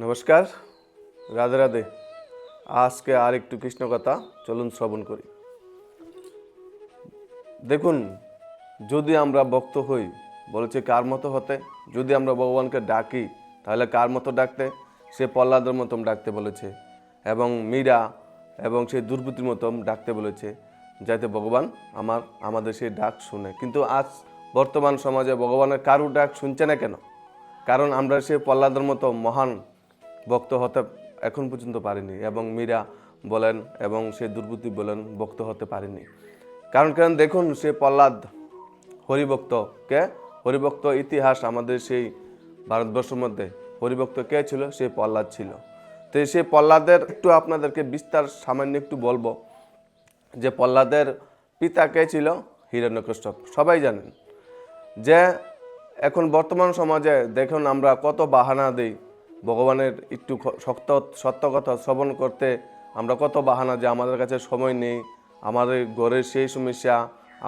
নমস্কার, রাধে রাধে। আজকে আর একটু কৃষ্ণ কথা চলুন শ্রবণ করি। দেখুন, যদি আমরা ভক্ত হই, বলেছে কার মতো হতে? যদি আমরা ভগবানকে ডাকি, তাহলে কার মতো ডাকতে? সে প্রহ্লাদের মতন ডাকতে বলেছে, এবং মীরা, এবং সেই দুর্বৃতির মতন ডাকতে বলেছে, যাতে ভগবান আমার, আমাদের সেই ডাক শুনে। কিন্তু আজ বর্তমান সমাজে ভগবানের কারু ডাক শুনছে না কেন? কারণ আমরা সে প্রহ্লাদের মতো মহান ভক্ত হতে এখন পর্যন্ত পারিনি এবং মীরা বলেন এবং সে দুর্বৃত্তি বলেন বক্ত হতে পারিনি। কারণ কারণ দেখুন, সে প্রহ্লাদ হরিভক্ত কে হরিভক্ত ইতিহাস আমাদের সেই ভারতবর্ষের মধ্যে, হরিভক্ত কে ছিল? সে প্রহ্লাদ ছিল। তো সেই প্রহ্লাদের একটু আপনাদেরকে বিস্তার সামান্য একটু বলব। যে প্রহ্লাদের পিতা কে ছিল? হিরণ্যকশ্যপ। সবাই জানেন যে এখন বর্তমান সমাজে দেখুন, আমরা কত বাহানা দিই। ভগবানের একটু শক্ত, সত্য কথা শ্রবণ করতে আমরা কত বাহানা যে আমাদের কাছে সময় নেই, আমাদের ঘরের সেই সমস্যা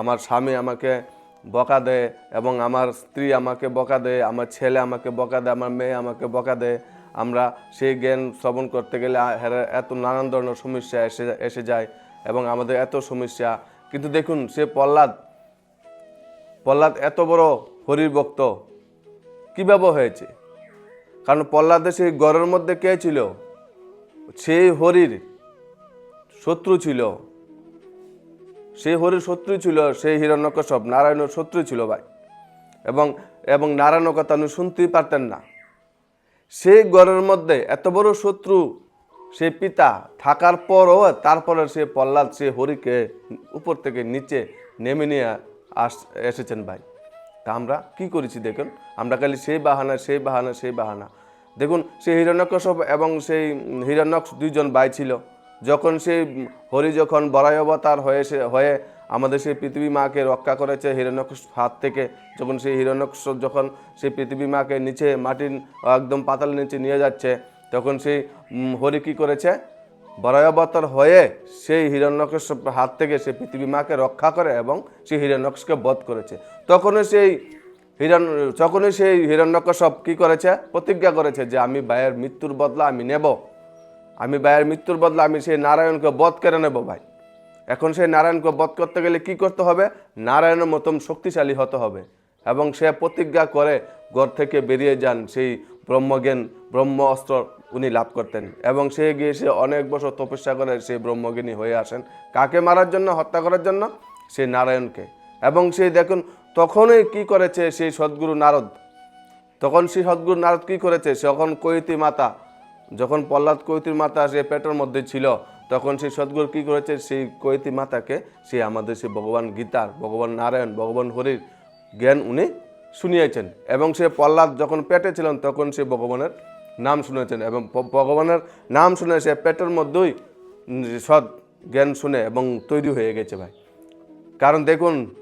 আমার স্বামী আমাকে বকা দেয় এবং আমার স্ত্রী আমাকে বকা দেয়, আমার ছেলে আমাকে বকা দেয়, আমার মেয়ে আমাকে বকা দেয়, আমরা সেই জ্ঞান শ্রবণ করতে গেলে এত নানান ধরনের সমস্যা এসে এসে যায় এবং আমাদের এত সমস্যা। কিন্তু দেখুন, সে প্রহ্লাদ প্রহ্লাদ এত বড় হরির ভক্ত। কীভাবে হয়েছে? কারণ প্রহ্লাদের সেই গড়ের মধ্যে কে ছিল? সেই হরির শত্রু ছিল। সেই হরির শত্রু ছিল, সেই হিরণ্যকশ্যপ, নারায়ণের শত্রু ছিল ভাই। এবং এবং নারায়ণের কথা উনি শুনতেই পারতেন না। সেই গড়ের মধ্যে এত বড় শত্রু সে পিতা থাকার পরও, তারপরে সে প্রহ্লাদ, সে হরিকে উপর থেকে নিচে নেমে নিয়ে আস, এসেছেন ভাই। তা আমরা কি করেছি দেখুন? আমরা খালি সেই বাহানা সেই বাহানা সেই বাহানা। দেখুন, সেই হিরণ্যকশ্যপ এবং সেই হিরণ্যক দুইজন ভাই ছিল। যখন সেই হরি যখন বরাই অবতার হয়ে সে, হয়ে আমাদের সেই পৃথিবী মাকে রক্ষা করেছে হিরণ্যকশ হাত থেকে, যখন সেই হিরণ্যকশ যখন সেই পৃথিবী মাকে নিচে মাটির একদম পাতাল নিচে নিয়ে যাচ্ছে, তখন সেই হরি কী করেছে? বরাই অবতার হয়ে সেই হিরণ্যকশ হাত থেকে সে পৃথিবী মাকে রক্ষা করে এবং সেই হিরণ্যকশকে বধ করেছে। তখনও সেই হিরণ, তখনই সেই হিরণ্যকশপ কী করেছে? প্রতিজ্ঞা করেছে যে আমি ভাইয়ের মৃত্যুর বদলা আমি নেব। আমি ভাইয়ের মৃত্যুর বদলা আমি সেই নারায়ণকে বধ করে নেব ভাই। এখন সেই নারায়ণকে বধ করতে গেলে কি করতে হবে? নারায়ণের মতন শক্তিশালী হতে হবে এবং সে প্রতিজ্ঞা করে ঘর থেকে বেরিয়ে যান সেই ব্রহ্মজ্ঞান ব্রহ্ম অস্ত্র উনি লাভ করতেন। এবং সে গিয়ে সে অনেক বছর তপস্যা করে সেই ব্রহ্মজ্ঞানী হয়ে আসেন। কাকে মারার জন্য, হত্যা করার জন্য? সেই নারায়ণকে। এবং সে দেখুন, তখনই কি করেছে সেই সদ্গুরু নারদ? তখন সেই সদ্গুরু নারদ কি করেছে? যখন কৈতি মাতা, যখন প্রহ্লাদ কৈতির মাতা সে পেটের মধ্যে ছিল, তখন সেই সদ্গুরু কি করেছে? সেই কৈতি মাতাকে সে আমাদের সে ভগবান গীতার, ভগবান নারায়ণ, ভগবান হরির জ্ঞান উনি শুনিয়েছেন। এবং সে প্রহ্লাদ যখন পেটে ছিলেন, তখন সে ভগবানের নাম শুনেছেন এবং ভগবানের নাম শুনে সে পেটের মধ্যেই সৎ জ্ঞান শুনে এবং তৈরি হয়ে গেছে ভাই। কারণ দেখুন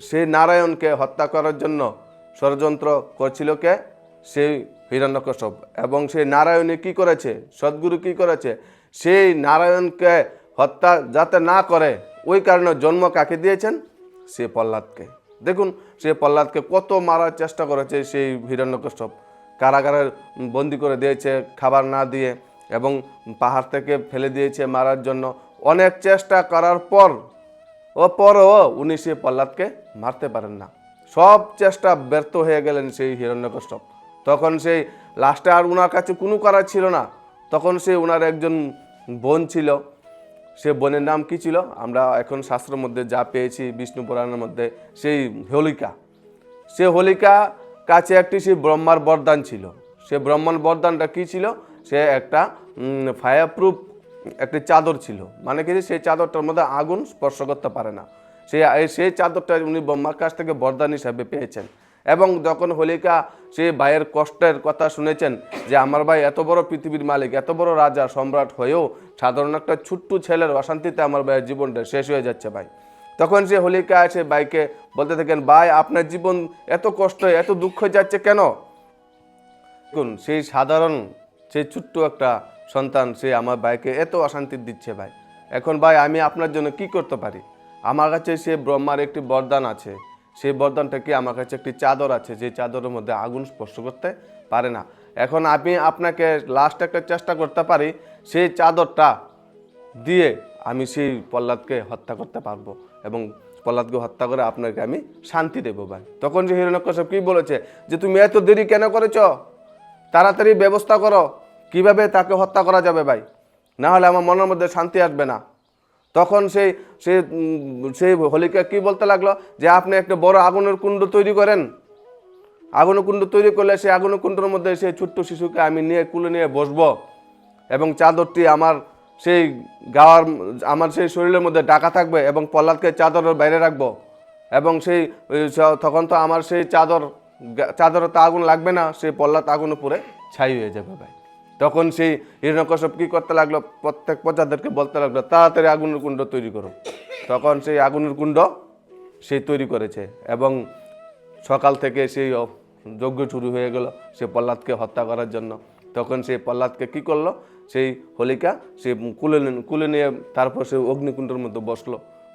সেই নারায়ণকে হত্যা করার জন্য ষড়যন্ত্র করছিল কে? সেই হিরণ্যকশ্যপ। এবং সেই নারায়ণে কি করেছে? সদ্গুরু কি করেছে? সেই নারায়ণকে হত্যা যাতে না করে, ওই কারণে জন্ম কাকে দিয়েছেন? সে প্রহ্লাদকে। দেখুন, সে প্রহ্লাদকে কত মারার চেষ্টা করেছে সেই হিরণ্যকশ্যপ। কারাগারে বন্দি করে দিয়েছে, খাবার না দিয়ে এবং পাহাড় থেকে ফেলে দিয়েছে মারার জন্য। অনেক চেষ্টা করার পর ও পরও উনি সে প্রহ্লাদকে মারতে পারেন না। সব চেষ্টা ব্যর্থ হয়ে গেলেন সেই হিরণ্যকশ্যপ। তখন সেই লাস্টে আর উনার কাছে কোনো করার ছিল না। তখন সে উনার একজন বোন ছিল। সে বোনের নাম কি ছিল? আমরা এখন শাস্ত্রের মধ্যে যা পেয়েছি, বিষ্ণু পুরাণের মধ্যে, সেই হোলিকা। সে হোলিকা কাছে একটি সে ব্রহ্মার বরদান ছিল। সে ব্রহ্মার বরদানটা কি ছিল? সে একটা ফায়ার প্রুফ একটি চাদর ছিল। মানে কি সেই চাদরটার মধ্যে আগুন স্পর্শ করতে পারে না। সে সেই চাদরটা উনি ব্রহ্মার কাছ থেকে বরদান হিসাবে পেয়েছেন। এবং যখন হোলিকা সে ভাইয়ের কষ্টের কথা শুনেছেন যে, আমার ভাই এত বড় পৃথিবীর মালিক, এত বড় রাজা, সম্রাট হয়েও সাধারণ একটা ছোট্ট ছেলের অশান্তিতে আমার ভাইয়ের জীবনটা শেষ হয়ে যাচ্ছে ভাই। তখন সে হোলিকা এসে ভাইকে বলতে থাকেন, ভাই, আপনার জীবন এত কষ্ট, এত দুঃখ যাচ্ছে কেন? দেখুন, সেই সাধারণ, সেই ছোট্ট একটা সন্তান, সে আমার ভাইকে এত অশান্তি দিচ্ছে ভাই। এখন ভাই, আমি আপনার জন্য কি করতে পারি? আমার কাছে সে ব্রহ্মার একটি বরদান আছে। সেই বরদানটা কি আমার কাছে একটি চাদর আছে? যে চাদরের মধ্যে আগুন স্পর্শ করতে পারে না। এখন আমি আপনাকে লাস্ট একটা চেষ্টা করতে পারি, সেই চাদরটা দিয়ে আমি সেই প্রহ্লাদকে হত্যা করতে পারব। এবং প্রহ্লাদকে হত্যা করে আপনাকে আমি শান্তি দেবো ভাই। তখন যে হিরণ্যকশ্যপ কী বলেছে? যে তুমি এত দেরি কেন করেছ? তাড়াতাড়ি ব্যবস্থা করো। কীভাবে তাকে হত্যা করা যাবে ভাই? না হলে আমার মনের মধ্যে শান্তি আসবে না। তখন সেই সে সেই হোলিকা কী বলতে লাগল? যে আপনি একটা বড় আগুনের কুণ্ড তৈরি করেন। আগুনের কুণ্ড তৈরি করলে সেই আগুনের কুণ্ডের মধ্যে সেই ছোট্ট শিশুকে আমি নিয়ে, কুলে নিয়ে বসবো। এবং চাদরটি আমার সেই গাওয়ার আমার সেই শরীরের মধ্যে ডাকা থাকবে এবং প্রহ্লাদকে চাদরের বাইরে রাখব। এবং সেই তখন তো আমার সেই চাদর চাদরে তো আগুন লাগবে না, সেই প্রহ্লাদ আগুন উপরে ছাই হয়ে যাবে ভাই। তখন সেই হিরণ্যকশ্যপ কী করতে লাগল? প্রত্যেক প্রজাদেরকে বলতে লাগল, তাড়াতাড়ি আগুনের কুণ্ড তৈরি করো। তখন সেই আগুনের কুণ্ড সেই তৈরি করেছে এবং সকাল থেকে সেই যজ্ঞ শুরু হয়ে গেল, সে প্রহ্লাদকে হত্যা করার জন্য। তখন সেই প্রহ্লাদকে কী করল? সেই হোলিকা সে কুলে কুলে নিয়ে তারপর সে অগ্নিকুণ্ডের মধ্যে বসল।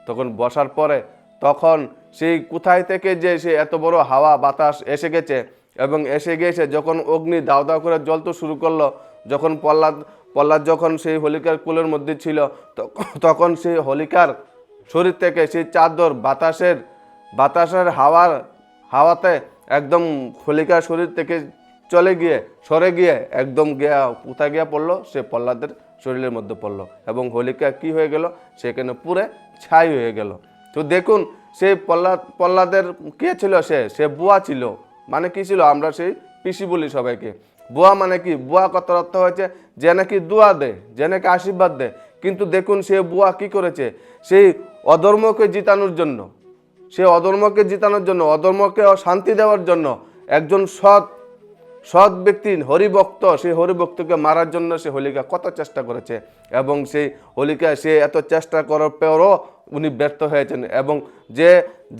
তখন বসার পরে তখন সেই কোথায় থেকে যে সে এত বড় হাওয়া, বাতাস এসে গেছে এবং এসে গিয়েছে, যখন অগ্নি দাও দাও করে জ্বলতে শুরু করল, যখন প্রহ্লাদ প্রহ্লাদ যখন সেই হোলিকার কুলের মধ্যে ছিল তখন সেই হোলিকার শরীর থেকে সেই চাদর বাতাসের বাতাসের হাওয়ার, হাওয়াতে একদম হোলিকার শরীর থেকে চলে গিয়ে, সরে গিয়ে, একদম গিয়া, কোথায় গিয়া পড়ল? সে প্রহ্লাদের শরীরের মধ্যে পড়ল। এবং হোলিকা কি হয়ে গেল? সেখানে পুরে ছাই হয়ে গেল। তো দেখুন সেই প্রহ্লাদ প্রহ্লাদের কে ছিল সে? সে বুয়া ছিল। মানে কি ছিল? আমরা সেই পিসি বলি সবাইকে। বুয়া মানে কি? বুয়া কত অর্থ হয়েছে? যে নাকি দোয়া দে, যে নাকি আশীর্বাদ দে। কিন্তু দেখুন, সে বুয়া কি করেছে? সেই অধর্মকে জিতানোর জন্য। সে অধর্মকে জিতানোর জন্য, অধর্মকে শান্তি দেওয়ার জন্য একজন সৎ সৎ ব্যক্তি, হরিভক্ত, সেই হরিভক্তকে মারার জন্য সে হোলিকা কত চেষ্টা করেছে এবং সেই হোলিকা সে এত চেষ্টা করার পরও উনি ব্যর্থ হয়েছেন এবং যে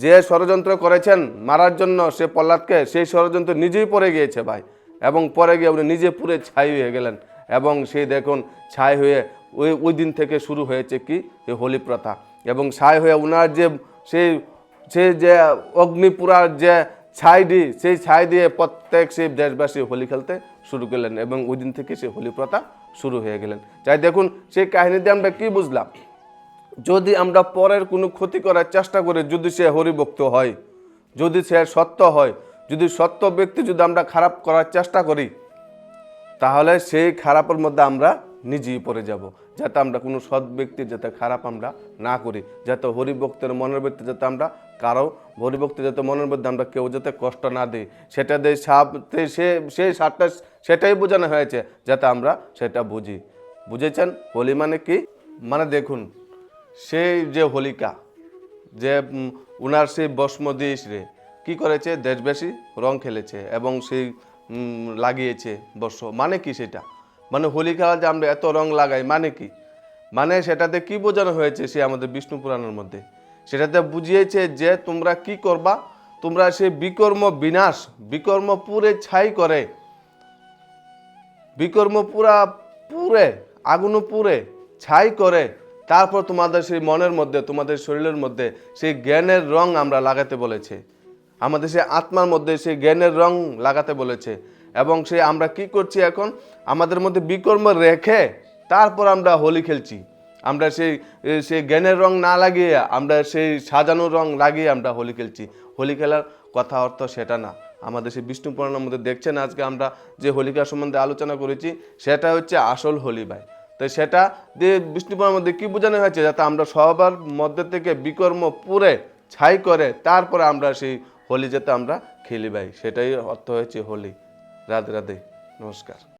যে ষড়যন্ত্র করেছেন মারার জন্য সে প্রহ্লাদকে, সেই ষড়যন্ত্র নিজেই পড়ে গিয়েছে ভাই এবং পরে গিয়ে উনি নিজে পুরে ছাই হয়ে গেলেন এবং সেই দেখুন ছাই হয়ে ওই ওই দিন থেকে শুরু হয়েছে কি? এই হোলি প্রথা এবং ছাই হয়ে উনার যে সেই, সে যে অগ্নিপুরার যে ছাই দি সেই ছাই দিয়ে প্রত্যেক সেই দেশবাসী হোলি খেলতে শুরু করলেন এবং ওই দিন থেকে সেই হোলি প্রথা শুরু হয়ে গেলেন। তাই দেখুন সেই কাহিনীতে আমরা কি বুঝলাম? যদি আমরা পরের কোনো ক্ষতি করার চেষ্টা করি, যদি সে হরিভক্ত হয়, যদি সে সত্য হয়, যদি সত্য ব্যক্তি যদি আমরা খারাপ করার চেষ্টা করি, তাহলে সেই খারাপের মধ্যে আমরা নিজেই পড়ে যাব। যাতে আমরা কোনো সৎ ব্যক্তির যাতে খারাপ আমরা না করি, যাতে হরিভক্তের মনের মধ্যে যাতে আমরা কারও হরিভক্তের যাতে মনের মধ্যে আমরা কেউ যাতে কষ্ট না দিই, সেটা দিয়ে সাপ সে সেই সারটা সেটাই বোঝানো হয়েছে, যাতে আমরা সেটা বুঝি। বুঝেছেন? হোলি মানে কি? মানে দেখুন সেই যে হোলিকা, যে উনার সেই বসমদেশ রে, কি করেছে? দেশবাসী রং খেলেছে এবং সেই লাগিয়েছে বর্ষ মানে কি সেটা? মানে হোলি খেলা যে আমরা এত রং লাগাই মানে কি? মানে সেটাতে কি বোঝানো হয়েছে সে আমাদের বিষ্ণু পুরাণের মধ্যে? সেটাতে বুঝিয়েছে যে তোমরা কি করবা? তোমরা সে বিকর্ম বিনাশ, বিকর্ম পুরে ছাই করে। বিকর্ম পুরা পুরে, আগুন পুরে ছাই করে। তারপর তোমাদের সেই মনের মধ্যে, তোমাদের শরীরের মধ্যে সেই জ্ঞানের রং আমরা লাগাতে বলেছে। আমাদের সেই আত্মার মধ্যে সেই জ্ঞানের রং লাগাতে বলেছে। এবং সে আমরা কি করছি এখন? আমাদের মধ্যে বিকর্ম রেখে তারপর আমরা হোলি খেলছি। আমরা সেই সেই জ্ঞানের রং না লাগিয়ে, আমরা সেই সাজানোর রং লাগিয়ে আমরা হোলি খেলছি। হোলি খেলার কথা অর্থ সেটা না। আমাদের সেই বিষ্ণু পুরাণের মধ্যে দেখছেন আজকে আমরা যে হোলিকা সম্বন্ধে আলোচনা করেছি, সেটা হচ্ছে আসল হোলি ভাই। তো সেটা দিয়ে বিষ্ণু পুরাণের মধ্যে কী বোঝানো হয়েছে? যাতে আমরা সবার মধ্যে থেকে বিকর্ম পুরে ছাই করে, তারপরে আমরা সেই হোলি যাতে আমরা খেলি ভাই। সেটাই অর্থ হয়েছে হোলি। রাধে রাধে নমস্কার